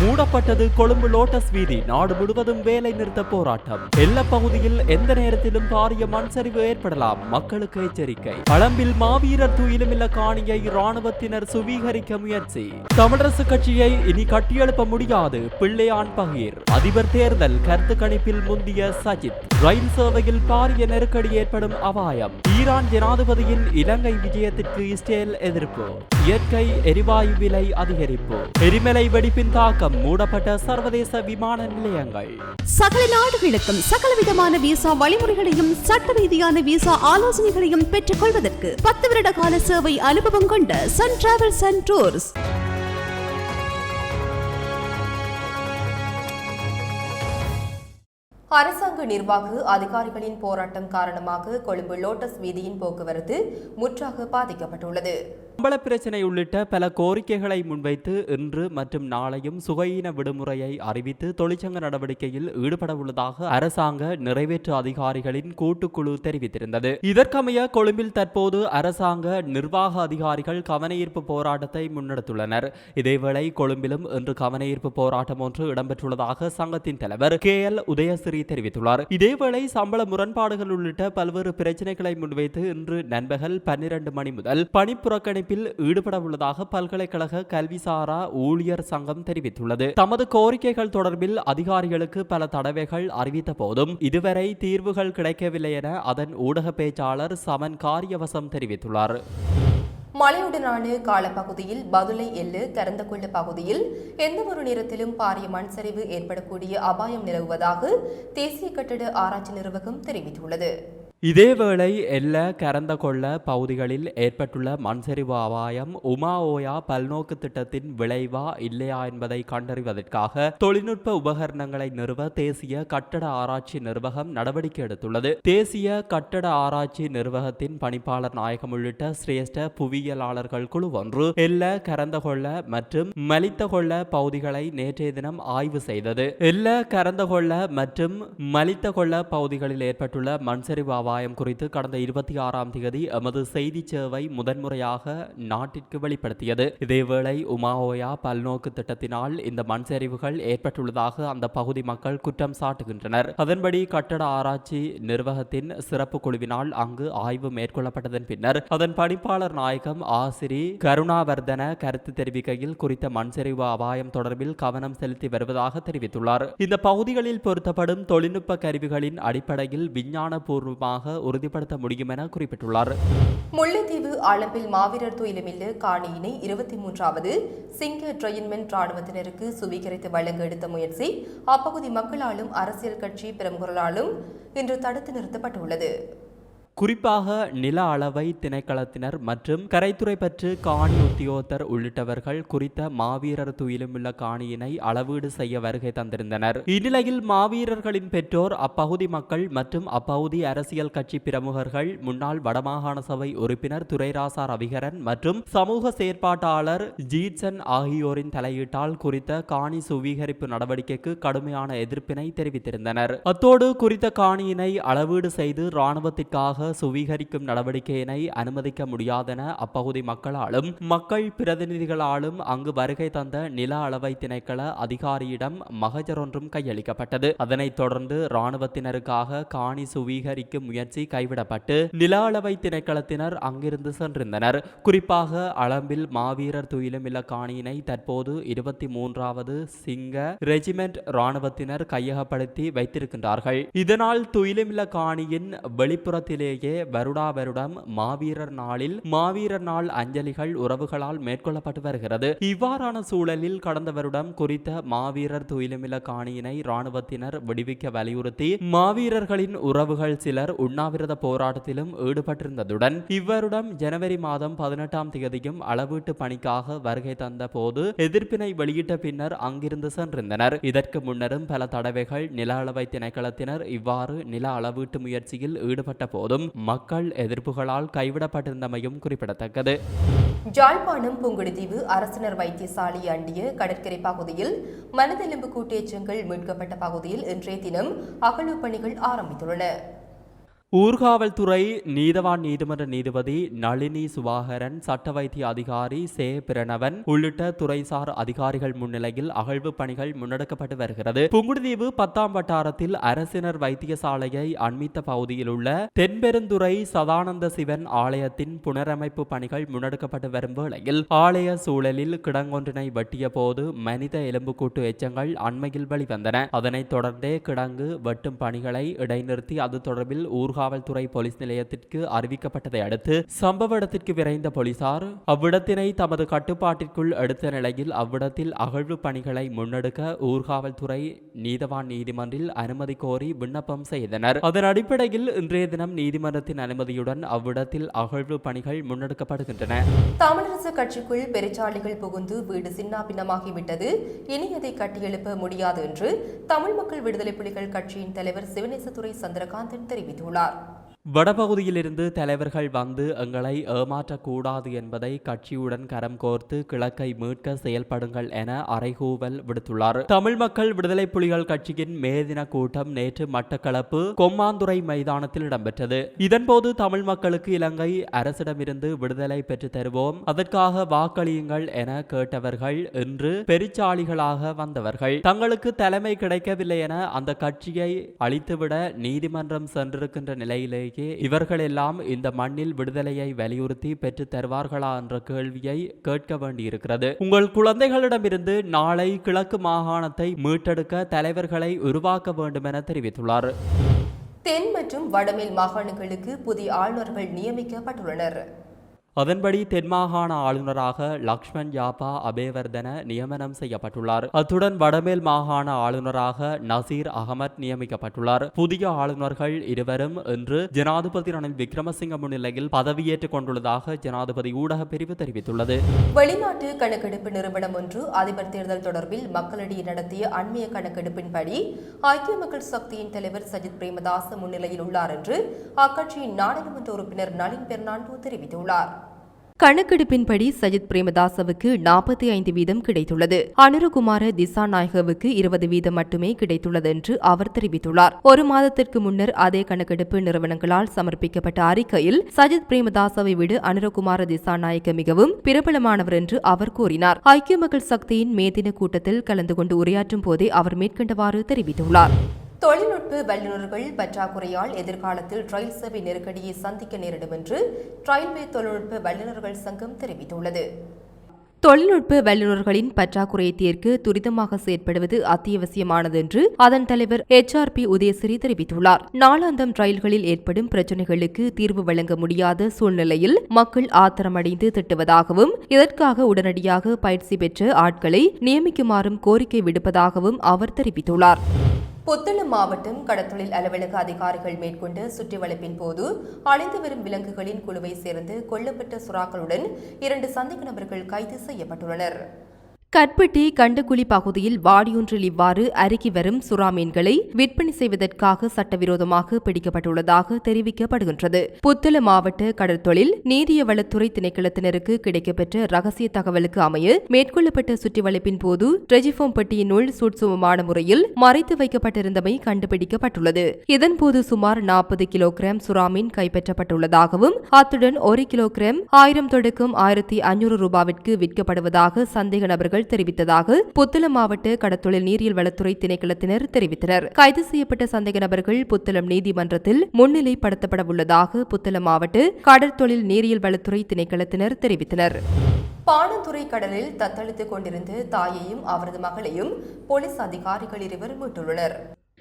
மூடப்பட்டது கொழும்பு லோட்டஸ் வீதி. நாடு முழுவதும் வேலை நிறுத்த போராட்டம். எல்ல பகுதியில் எந்த நேரத்திலும் பாரிய மண் சரிவு ஏற்படலாம். மக்களுக்கு எச்சரிக்கை. பழம்பில் மாவீரர் துயிலுமில்ல காணியை இராணுவத்தினர் சுவீகரிக்க முயற்சி. தமிழரசு கட்சியை இனி கட்டியெழுப்ப முடியாது. பிள்ளையான் பகீர். அதிபர் தேர்தல் கருத்து கணிப்பில் முந்திய சஜித். ரயில் சேவையில் பாரிய நெருக்கடி ஏற்படும் அபாயம். ஈரான் ஜனாதிபதியின் இலங்கை விஜயத்திற்கு இஸ்ரேல் எதிர்ப்பு. இயற்கை எரிவாயு விலை அதிகரிப்பு. எரிமலை வெடிப்பின் தாக்கம். மூடப்பட்ட சர்வதேச விமான நிலையங்கள். சகல நாடுகளுக்கும் சகல விதமான விசா வழிமுறைகளையும் சட்ட ரீதியான விசா ஆலோசனைகளையும் பெற்றுக் கொள்வதற்கு பத்து வருட கால சேவை அனுபவம் கொண்ட சன் டிராவல்ஸ் அண்ட் டூர்ஸ் அரசாங்க நிர்வாக அதிகாரிகளின் போராட்டம் காரணமாக கொழும்பு லோட்டஸ் வீதியின் போக்குவரத்து முற்றாக பாதிக்கப்பட்டுள்ளது. சம்பள பிரச்சினை உள்ளிட்ட பல கோரிக்கைகளை முன்வைத்து இன்று மற்றும் நாளையும் சுகையின விடுமுறையை அறிவித்து தொழிற்சங்க நடவடிக்கையில் ஈடுபட உள்ளதாக அரசாங்க நிறைவேற்று அதிகாரிகளின் கூட்டுக்குழு தெரிவித்திருந்தது. இதற்கமைய கொழும்பில் தற்போது அரசாங்க நிர்வாக அதிகாரிகள் கவனஈர்ப்பு போராட்டத்தை முன்னெடுத்துள்ளனர். இதேவேளை கொழும்பிலும் இன்று கவனஈர்ப்பு போராட்டம் ஒன்று இடம்பெற்றுள்ளதாக சங்கத்தின் தலைவர் கே எல் உதயசிறி தெரிவித்துள்ளார். இதேவேளை சம்பள முரண்பாடுகள் உள்ளிட்ட பல்வேறு பிரச்சினைகளை முன்வைத்து இன்று நண்பகல் பன்னிரண்டு மணி முதல் பணிப்புறக்கணிப்பில் ஈடுபட உள்ளதாக பல்கலைக்கழக கல்விசாரா ஊழியர் சங்கம் தெரிவித்துள்ளது. தமது கோரிக்கைகள் தொடர்பில் அதிகாரிகளுக்கு பல தடவைகள் அறிவித்த போதும் இதுவரை தீர்வுகள் கிடைக்கவில்லை என அதன் ஊடக பேச்சாளர் சமன் காரியவசம் தெரிவித்துள்ளார். மலையுடனான காலப்பகுதியில் பதுளை எள்ளு கரந்தகொள்ள பகுதியில் எந்த ஒரு நேரத்திலும் பாரிய மண் சரிவு ஏற்படக்கூடிய அபாயம் நிலவுவதாக தேசிய கட்டட ஆராய்ச்சி நிர்வாகம் தெரிவித்துள்ளது. இதேவேளை எல்ல கரந்த கொள்ள பகுதிகளில் ஏற்பட்டுள்ள மண்சரிவு அபாயம் உமா ஓயா பல்நோக்கு திட்டத்தின் விளைவா இல்லையா என்பதை கண்டறிவதற்காக தொழில்நுட்ப உபகரணங்களை நிறுவ தேசிய கட்டட ஆராய்ச்சி நிர்வாகம் நடவடிக்கை எடுத்துள்ளது. தேசிய கட்டட ஆராய்ச்சி நிர்வாகத்தின் பணிப்பாளர் நாயகம் உள்ளிட்ட சிரேஷ்ட புவியியலாளர்கள் குழு ஒன்று எல்ல கரந்த கொள்ள மற்றும் மலித்த கொள்ள பகுதிகளை நேற்றைய தினம் ஆய்வு செய்தது. எல்ல கரந்த கொள்ள மற்றும் மலித்த கொள்ள பகுதிகளில் ஏற்பட்டுள்ள மண்சரிவு அபாயம் குறித்து கடந்த இருபத்தி ஆறாம் தேதி எமது செய்தி சேவை முதன்முறையாக நாட்டிற்கு வெளிப்படுத்தியது. இதேவேளை உமாவோயா பல்நோக்கு திட்டத்தினால் இந்த மண் சரிவுகள் ஏற்பட்டுள்ளதாக அந்த பகுதி மக்கள் குற்றம் சாட்டுகின்றனர். அதன்படி கட்டட ஆராய்ச்சி நிர்வாகத்தின் சிறப்பு குழுவினால் அங்கு ஆய்வு மேற்கொள்ளப்பட்டதன் பின்னர் அதன் பணிப்பாளர் நாயகம் ஆசிரி கருணாவர்தன கருத்து தெரிவிக்கையில் குறித்த மண் சரிவு அபாயம் தொடர்பில் கவனம் செலுத்தி வருவதாக தெரிவித்துள்ளார். இந்த பகுதிகளில் பொருத்தப்படும் தொழில்நுட்ப கருவிகளின் அடிப்படையில் விஞ்ஞானபூர்வமாக உறுதிப்படுத்த முடியும் என குறிப்பிட்டுள்ளார். முல்லைத்தீவு ஆலம்பில் மாவீரர் துயிலுமில்லு காணியினை இருபத்தி மூன்றாவது சிங்க ட்ரெயின்மென்ட் ராணுவத்தினருக்கு சுவீகரித்து வழங்க எடுத்த முயற்சி அப்பகுதி மக்களாலும் அரசியல் கட்சி பிரமுகர்களாலும் இன்று தடுத்து நிறுத்தப்பட்டுள்ளது. குறிப்பாக நில அளவை திணைக்களத்தினர் மற்றும் கரைத்துறை பற்று காணி உத்தியோகத்தர் உள்ளிட்டவர்கள் குறித்த மாவீரர் துயிலுமுள்ள காணியினை அளவீடு செய்ய வருகை தந்திருந்தனர். இந்நிலையில் மாவீரர்களின் பெற்றோர் அப்பகுதி மக்கள் மற்றும் அப்பகுதி அரசியல் கட்சி பிரமுகர்கள் முன்னாள் வடமாகாண சபை உறுப்பினர் துரைராசா ரவிகரன் மற்றும் சமூக செயற்பாட்டாளர் ஜீட்சன் ஆகியோரின் தலையீட்டால் குறித்த காணி சுவீகரிப்பு நடவடிக்கைக்கு கடுமையான எதிர்ப்பினை தெரிவித்திருந்தனர். அத்தோடு குறித்த காணியினை அளவீடு செய்து இராணுவத்திற்காக சுவீகரிக்கும் நடவடிக்கையினை அனுமதிக்க முடியாதென அப்பகுதி மக்களாலும் மக்கள் பிரதிநிதிகளாலும் அங்கு வருகை தந்த நில அளவை திணைக்கள அதிகாரியிடம் மகஜரொன்றும் கையளிக்கப்பட்டது. அதனைத் தொடர்ந்து இராணுவத்தினருக்காக காணி சுவீகரிக்கும் முயற்சி கைவிடப்பட்டு நில அளவை திணைக்களத்தினர் அங்கிருந்து சென்றிருந்தனர். குறிப்பாக அளம்பில் மாவீரர் துயிலுமில்ல காணியினை தற்போது இருபத்தி மூன்றாவது சிங்க ரெஜிமெண்ட் இராணுவத்தினர் கையகப்படுத்தி வைத்திருக்கின்றார்கள். இதனால் துயிலுமில்ல காணியின் வெளிப்புறத்திலே வெளிப்புறத்திலேயே வருடா வருடம் மாவீரர் நாளில் மாவீரர் நாள் அஞ்சலிகள் உறவுகளால் மேற்கொள்ளப்பட்டு வருகிறது. இவ்வாறான சூழலில் கடந்த வருடம் குறித்த மாவீரர் துயிலுமில்ல காணியினை இராணுவத்தினர் விடுவிக்க வலியுறுத்தி மாவீரர்களின் உறவுகள் சிலர் உண்ணாவிரத போராட்டத்திலும் ஈடுபட்டிருந்ததுடன் இவ்வருடம் ஜனவரி மாதம் பதினெட்டாம் தேதியும் அளவீட்டு பணிக்காக வருகை தந்த போது எதிர்ப்பினை வெளியிட்ட பின்னர் அங்கிருந்து சென்றிருந்தனர். இதற்கு முன்னரும் பல தடவைகள் நில அளவை திணைக்களத்தினர் இவ்வாறு நில அளவீட்டு முயற்சியில் ஈடுபட்ட போதும் மக்கள் எதிர்ப்புகளால் கைவிடப்பட்டிருந்தமையும் குறிப்பிடத்தக்கது. ஜாழ்ப்பாணம் புங்குடுதீவு அரசினர் வைத்தியசாலை அண்டிய கடற்கரை பகுதியில் மனதெலும்பு கூட்டேற்றங்கள் மீட்கப்பட்ட பகுதியில் இன்றைய தினம் அகழ்வு பணிகள் ஆரம்பித்துள்ளன. ஊர்காவல்துறை நீதவான் நீதிமன்ற நீதிபதி நளினி சுபாகரன் சட்ட வைத்திய அதிகாரி சே. பிரணவன் உள்ளிட்ட துறைசார் அதிகாரிகள் முன்னிலையில் அகழ்வு பணிகள் முன்னெடுக்கப்பட்டு வருகிறது. புங்குடுதீவு பத்தாம் வட்டாரத்தில் அரசினர் வைத்தியசாலையை அண்மித்த பகுதியில் உள்ள தென்பெருந்துறை சதானந்த சிவன் ஆலயத்தின் புனரமைப்பு பணிகள் முன்னெடுக்கப்பட்டு வரும் வேளையில் ஆலய சூழலில் கிடங்கொன்றினை வெட்டிய போது மனித எலும்புக்கூட்டு எச்சங்கள் அண்மையில் வெளிவந்தன. அதனைத் தொடர்ந்தே கிடங்கு வெட்டும் பணிகளை இடைநிறுத்தி அது தொடர்பில் ஊர்கா காவல்துறை போலீஸ் நிலையத்திற்கு அறிவிக்கப்பட்டதை அடுத்து சம்பவ இடத்திற்கு விரைந்த போலீசார் அவ்விடத்தினை தமது கட்டுப்பாட்டிற்குள் எடுத்த நிலையில் அவ்விடத்தில் அகழ்வு பணிகளை முன்னெடுக்க ஊர்காவல்துறை நீதவான் நீதிமன்றில் அனுமதி கோரி விண்ணப்பம் செய்தனர். அதன் அடிப்படையில் இன்றைய தினம் நீதிமன்றத்தின் அனுமதியுடன் அவ்விடத்தில் அகழ்வு பணிகள் முன்னெடுக்கப்படுகின்றன. தமிழரசு கட்சிக்குள் பெருச்சாளிகள் புகுந்து வீடு சின்னாபின்னமாகிவிட்டது. இனி அதை கட்டியெழுப்ப முடியாது என்று தமிழ் மக்கள் விடுதலை புலிகள் கட்சியின் தலைவர் சிவனேசதுரை சந்திரகாந்தன் தெரிவித்துள்ளார். 자 வடபகுதியிலிருந்து தலைவர்கள் வந்து எங்களை ஏமாற்றக்கூடாது என்பதை கட்சியுடன் கரம் கோர்த்து கிழக்கை மீட்க செயல்படுங்கள் என அறைகூவல் விடுத்துள்ளார். தமிழ் மக்கள் விடுதலை புலிகள் கட்சியின் மேதின கூட்டம் நேற்று மட்டக்களப்பு கொம்மாந்துறை மைதானத்தில் இடம்பெற்றது. இதன்போது தமிழ் மக்களுக்கு இலங்கை அரசிடமிருந்து விடுதலை பெற்று தருவோம். அதற்காக வாக்களியுங்கள் என கேட்டவர்கள் இன்று பெருச்சாளிகளாக வந்தவர்கள். தங்களுக்கு தலைமை கிடைக்கவில்லை என அந்த கட்சியை அழித்துவிட நீதிமன்றம் சென்றிருக்கின்ற நிலையிலே நிலையிலேயே இவர்களெல்லாம் இந்த மண்ணில் விடுதலையை வலியுறுத்தி பெற்று தருவார்களா என்ற கேள்வியை கேட்க வேண்டியிருக்கிறது. உங்கள் குழந்தைகளிடமிருந்து நாளை கிழக்கு மாகாணத்தை மீட்டெடுக்க தலைவர்களை உருவாக்க வேண்டும் என தெரிவித்துள்ளார். தென் மற்றும் வடமேல் மாகாணங்களுக்கு புதிய ஆளுநர்கள் நியமிக்கப்பட்டுள்ளனர். அதன்படி தென்மாகாண ஆளுநராக லக்ஷ்மண் யாபா அபேவர்தன நியமனம் செய்யப்பட்டுள்ளார். அத்துடன் வடமேல் மாகாண ஆளுநராக நசீர் அகமத் நியமிக்கப்பட்டுள்ளார். புதிய ஆளுநர்கள் இருவரும் இன்று ஜனாதிபதி ரணில் விக்ரமசிங்க முன்னிலையில் பதவியேற்றுக் கொண்டுள்ளதாக ஜனாதிபதி ஊடக பிரிவு தெரிவித்துள்ளது. வெளிநாட்டு கணக்கெடுப்பு நிறுவனம் ஒன்று அதிபர் தேர்தல் தொடர்பில் மக்களிடையே நடத்திய அண்மைய கணக்கெடுப்பின்படி ஐக்கிய மக்கள் சக்தியின் தலைவர் சஜித் பிரேமதாஸ் முன்னிலையில் உள்ளார் என்று அக்கட்சியின் நாடாளுமன்ற உறுப்பினர் நளின் பெர்னாண்டோ தெரிவித்துள்ளார். கணக்கெடுப்பின்படி சஜித் பிரேமதாசவுக்கு நாற்பத்தி ஐந்து வீதம் கிடைத்துள்ளது. அனுருகுமார திசாநாயகவுக்கு இருபது வீதம் மட்டுமே கிடைத்துள்ளது என்று அவர் தெரிவித்துள்ளார். ஒரு மாதத்திற்கு முன்னர் அதே கணக்கெடுப்பு நிறுவனங்களால் சமர்ப்பிக்கப்பட்ட அறிக்கையில் சஜித் பிரேமதாசவை விட அனுரகுமார திசாநாயக மிகவும் பிரபலமானவர் என்று அவர் கூறினார். ஐக்கிய மக்கள் சக்தியின் மேதின கூட்டத்தில் கலந்து கொண்டு உரையாற்றும் போதே அவர் மேற்கண்டவாறு தெரிவித்துள்ளார். தொழில்நுட்ப வல்லுநர்கள் பற்றாக்குறையால் எதிர்காலத்தில் ரயில் சேவை நெருக்கடியை சந்திக்க நேரிடும் என்று ரயில்வே தொழில்நுட்ப வல்லுநர்கள் சங்கம் தெரிவித்துள்ளது. தொழில்நுட்ப வல்லுநர்களின் பற்றாக்குறையை தீர்க்க துரிதமாக செயற்படுவது அத்தியாவசியமானது என்று அதன் தலைவர் எச். ஆர். பி. உதயசிறி தெரிவித்துள்ளார். நாளாந்தம் ரயில்களில் ஏற்படும் பிரச்சினைகளுக்கு தீர்வு வழங்க முடியாத சூழ்நிலையில் மக்கள் ஆத்திரமடைந்து திட்டுவதாகவும் இதற்காக உடனடியாக பயிற்சி பெற்ற ஆட்களை நியமிக்குமாறும் கோரிக்கை விடுப்பதாகவும் அவர் தெரிவித்துள்ளார். புத்தளம் மாவட்டம் கடத்தொழில் அலுவலக அதிகாரிகள் மேற்கொண்ட சுற்றிவளைப்பின் போது அழிந்து வரும் விலங்குகளின் குழுவை சேர்ந்து கொல்லப்பட்ட சுறாக்களுடன் இரண்டு சந்தேக நபர்கள் கைது செய்யப்பட்டுள்ளனர். கற்பட்டி கண்டகுழி பகுதியில் வாடியொன்றில் இவ்வாறு அருகி வரும் சுறா மீன்களை விற்பனை செய்வதற்காக சட்டவிரோதமாக பிடிக்கப்பட்டுள்ளதாக தெரிவிக்கப்படுகின்றது. புத்தள மாவட்ட கடற்தொழில் நீதிய வளத்துறை திணைக்களத்தினருக்கு கிடைக்கப்பெற்ற ரகசிய தகவலுக்கு அமைய மேற்கொள்ளப்பட்ட சுற்றிவளைப்பின் போது ட்ரெஜிஃபோம் பெட்டியினுள் சூட்சுமமான முறையில் மறைத்து வைக்கப்பட்டிருந்தமை கண்டுபிடிக்கப்பட்டுள்ளது. இதன்போது சுமார் நாற்பது கிலோகிராம் சுறா மீன் கைப்பற்றப்பட்டுள்ளதாகவும் அத்துடன் ஒரு கிலோகிராம் ஆயிரம் தொடக்கம் ஆயிரத்தி ஐநூறு ரூபாவிற்கு விற்கப்படுவதாக சந்தேக நபர்கள் தெரிவித்ததாக புத்தளம் மாவட்ட கடத்தொழில் நீரியல் வளத்துறை திணைக்களத்தினர் தெரிவித்தனர். கைது செய்யப்பட்ட சந்தேக நபர்கள் புத்தளம் நீதிமன்றத்தில் முன்னிலைப்படுத்தப்பட உள்ளதாக புத்தளம் மாவட்ட கடற்தொழில் நீரியல் வளத்துறை திணைக்களத்தினர் தெரிவித்தனர். பாணந்துறை கடலில் தத்தளித்துக் கொண்டிருந்த தாயையும் அவரது மகளையும் போலீஸ் அதிகாரிகள் இருவர் மீட்டுள்ளனர்.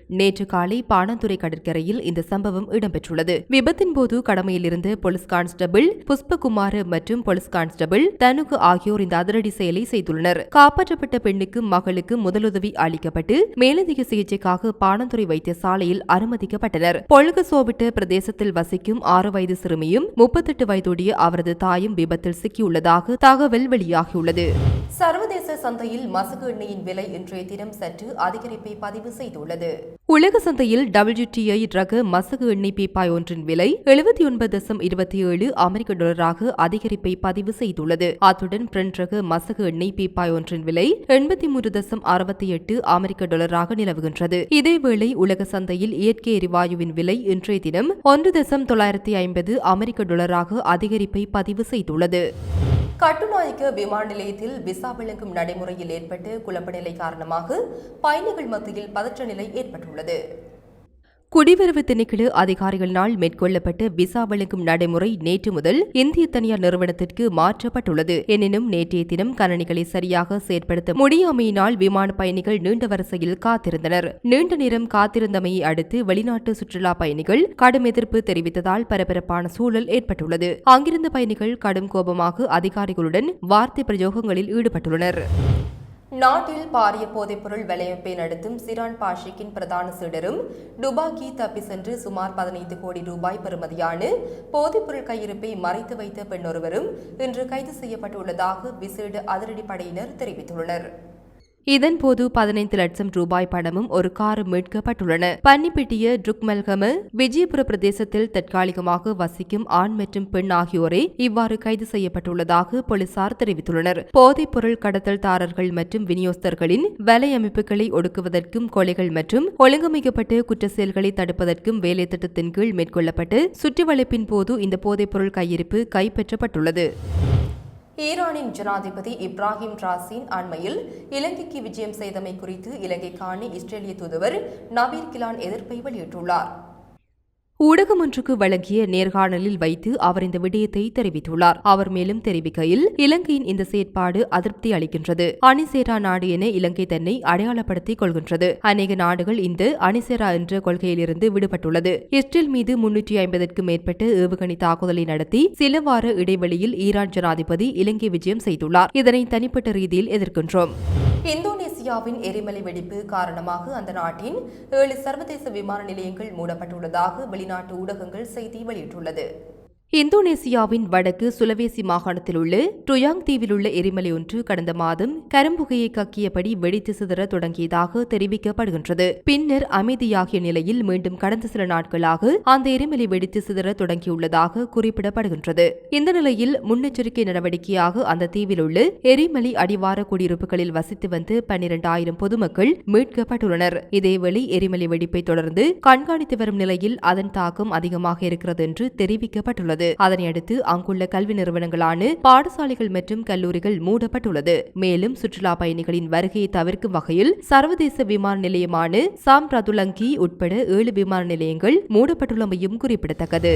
நேற்று காலை பாணந்துறை கடற்கரையில் இந்த சம்பவம் இடம்பெற்றுள்ளது. விபத்தின் போது கடமையில் இருந்த போலீஸ் கான்ஸ்டபிள் புஷ்பகுமார் மற்றும் போலீஸ் கான்ஸ்டபிள் தனுகு ஆகியோர் இந்த அதிரடி செயலை செய்துள்ளனர். காப்பாற்றப்பட்ட பெண்ணுக்கு மகளுக்கு முதலுதவி அளிக்கப்பட்டு மேலதிக சிகிச்சைக்காக பாணந்துறை வைத்தியசாலையில் அனுமதிக்கப்பட்டனர். பொழுகசோவிட்ட பிரதேசத்தில் வசிக்கும் ஆறு வயது சிறுமியும் முப்பத்தெட்டு வயதுடைய அவரது தாயும் விபத்தில் சிக்கியுள்ளதாக தகவல் வெளியாகியுள்ளது. சர்வதேச சந்தையில் மசகு எண்ணெயின் விலை இன்றைய தினம் சற்று அதிகரிப்பை பதிவு செய்துள்ளது. உலக சந்தையில் டபிள்யூடிஐ ரக மசகு எண்ணெய் பீப்பாய் ஒன்றின் விலை எழுபத்தி ஒன்பது தசம் இருபத்தி ஏழு அமெரிக்க டாலராக அதிகரிப்பை பதிவு செய்துள்ளது. அத்துடன் பிரெண்ட் ரக மசகு எண்ணெய் பீப்பாய் ஒன்றின் விலை எண்பத்தி மூன்று தசம் அறுபத்தி எட்டு அமெரிக்க டாலராக நிலவுகின்றது. இதேவேளை உலக சந்தையில் இயற்கை எரிவாயுவின் விலை இன்றைய தினம் ஒன்று தசம் தொள்ளாயிரத்தி ஐம்பது அமெரிக்க டாலராக அதிகரிப்பை பதிவு செய்துள்ளது. கட்டுநாயக்க விமான நிலையத்தில் விசா வழங்கும் நடைமுறையில் ஏற்பட்ட குழப்ப நிலை காரணமாக பயணிகள் மத்தியில் பதற்ற நிலை ஏற்பட்டுள்ளது. குடிவரவு திணைக்கள அதிகாரிகளினால் மேற்கொள்ளப்பட்ட விசா வழங்கும் நடைமுறை நேற்று முதல் இந்திய தனியார் நிறுவனத்திற்கு மாற்றப்பட்டுள்ளது. எனினும் நேற்றைய தினம் கணனிகளை சரியாக செயற்படுத்த முடியாமையினால் விமான பயணிகள் நீண்ட வரிசையில் காத்திருந்தனர். நீண்ட நேரம் காத்திருந்தமையை அடுத்து வெளிநாட்டு சுற்றுலா பயணிகள் கடும் எதிர்ப்பு தெரிவித்ததால் பரபரப்பான சூழல் ஏற்பட்டுள்ளது. அங்கிருந்த பயணிகள் கடும் கோபமாக அதிகாரிகளுடன் வார்த்தை பிரயோகங்களில் ஈடுபட்டுள்ளனர். நாட்டில் பாரிய போதைப்பொருள் வலையமைப்பை நடத்தும் சிரான் பாஷிக்கின் பிரதான சீடரும் டுபாக்கி தப்பி சென்று சுமார் பதினைந்து கோடி ரூபாய் பெறுமதியான போதைப்பொருள் கையிருப்பை மறைத்து வைத்த பெண்ணொருவரும் இன்று கைது செய்யப்பட்டுள்ளதாக விசேட அதிரடிப்படையினர் தெரிவித்துள்ளனர். இதன்போது பதினைந்து லட்சம் ரூபாய் பணமும் ஒரு காரும் மீட்கப்பட்டுள்ளன. பன்னிப்பிட்டிய ட்ருக்மல்கம விஜயபுர பிரதேசத்தில் தற்காலிகமாக வசிக்கும் ஆண் மற்றும் பெண் ஆகியோரே இவ்வாறு கைது செய்யப்பட்டுள்ளதாக போலீசார் தெரிவித்துள்ளனர். போதைப் பொருள் கடத்தல்தாரர்கள் மற்றும் விநியோகஸ்தர்களின் வலையமைப்புகளை ஒடுக்குவதற்கும் கொலைகள் மற்றும் ஒழுங்கமைக்கப்பட்ட குற்ற செயல்களை தடுப்பதற்கும் வேலை திட்டத்தின் கீழ் மேற்கொள்ளப்பட்டு சுற்றுவளைப்பின் போது இந்த போதைப்பொருள் கையிருப்பு கைப்பற்றப்பட்டுள்ளது. ஈரானின் ஜனாதிபதி இப்ராஹிம் ராசின் அண்மையில் இலங்கைக்கு விஜயம் செய்தமை குறித்து இலங்கைக்கான இஸ்ரேலிய தூதுவர் நபீர் கிலான் எதிர்ப்பை வெளியிட்டுள்ளார். ஊடகம் ஒன்றுக்கு வழங்கிய நேர்காணலில் வைத்து அவர் இந்த விடயத்தை தெரிவித்துள்ளார். அவர் மேலும் தெரிவிக்கையில் இலங்கையின் இந்த செயற்பாடு அதிருப்தி அளிக்கின்றது. அணிசேரா நாடு என இலங்கை தன்னை அடையாளப்படுத்திக் கொள்கின்றது. அநேக நாடுகள் இந்த அணிசேரா என்ற கொள்கையிலிருந்து விடுபட்டுள்ளது. இஸ்ரேல் மீது முன்னூற்றி ஐம்பதற்கும் மேற்பட்ட ஏவுகணை தாக்குதலை நடத்தி சில வார இடைவெளியில் ஈரான் ஜனாதிபதி இலங்கை விஜயம் செய்துள்ளார். இதனை தனிப்பட்ட ரீதியில் எதிர்க்கின்றோம். இந்தியாவின் எரிமலை வெடிப்பு காரணமாக அந்த நாட்டின் ஏழு சர்வதேச விமான நிலையங்கள் மூடப்பட்டுள்ளதாக வெளிநாட்டு ஊடகங்கள் செய்தி வெளியிட்டுள்ளது. இந்தோனேசியாவின் வடக்கு சுலவேசி மாகாணத்தில் உள்ள டுயாங் தீவில் உள்ள எரிமலை ஒன்று கடந்த மாதம் கரும்புகையை கக்கியபடி வெடித்து சிதற தொடங்கியதாக தெரிவிக்கப்படுகின்றது. பின்னர் அமைதியாகிய நிலையில் மீண்டும் கடந்த சில நாட்களாக அந்த எரிமலை வெடித்து சிதற தொடங்கியுள்ளதாக குறிப்பிடப்படுகின்றது. இந்த நிலையில் முன்னெச்சரிக்கை நடவடிக்கையாக அந்த தீவில் உள்ள எரிமலை அடிவார குடியிருப்புகளில் வசித்து வந்து பன்னிரண்டாயிரம் பொதுமக்கள் மீட்கப்பட்டுள்ளனர். இதேவேளை எரிமலை வெடிப்பை தொடர்ந்து கண்காணித்து வரும் நிலையில் அதன் தாக்கம் அதிகமாக இருக்கிறது என்று தெரிவிக்கப்பட்டுள்ளது. அதனையடுத்து அங்குள்ள கல்வி நிறுவனங்களான பாடசாலைகள் மற்றும் கல்லூரிகள் மூடப்பட்டுள்ளது. மேலும் சுற்றுலா பயணிகளின் வருகையை தவிர்க்கும் வகையில் சர்வதேச விமான நிலையமான சாம் ரதுலங்கி உட்பட ஏழு விமான நிலையங்கள் மூடப்பட்டுள்ளமையும் குறிப்பிடத்தக்கது.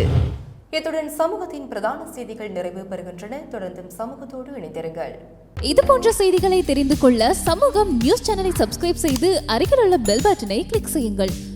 இத்துடன் சமூகத்தின் பிரதான செய்திகள் நிறைவு பெறுகின்றன. தொடர்ந்தும் சமூகத்தோடு இணைந்திருங்கள். இது போன்ற செய்திகளை தெரிந்து கொள்ள சமூகம் நியூஸ் சேனலை சப்ஸ்கிரைப் செய்து அருகில் உள்ள பெல் பட்டனை கிளிக் செய்யுங்கள்.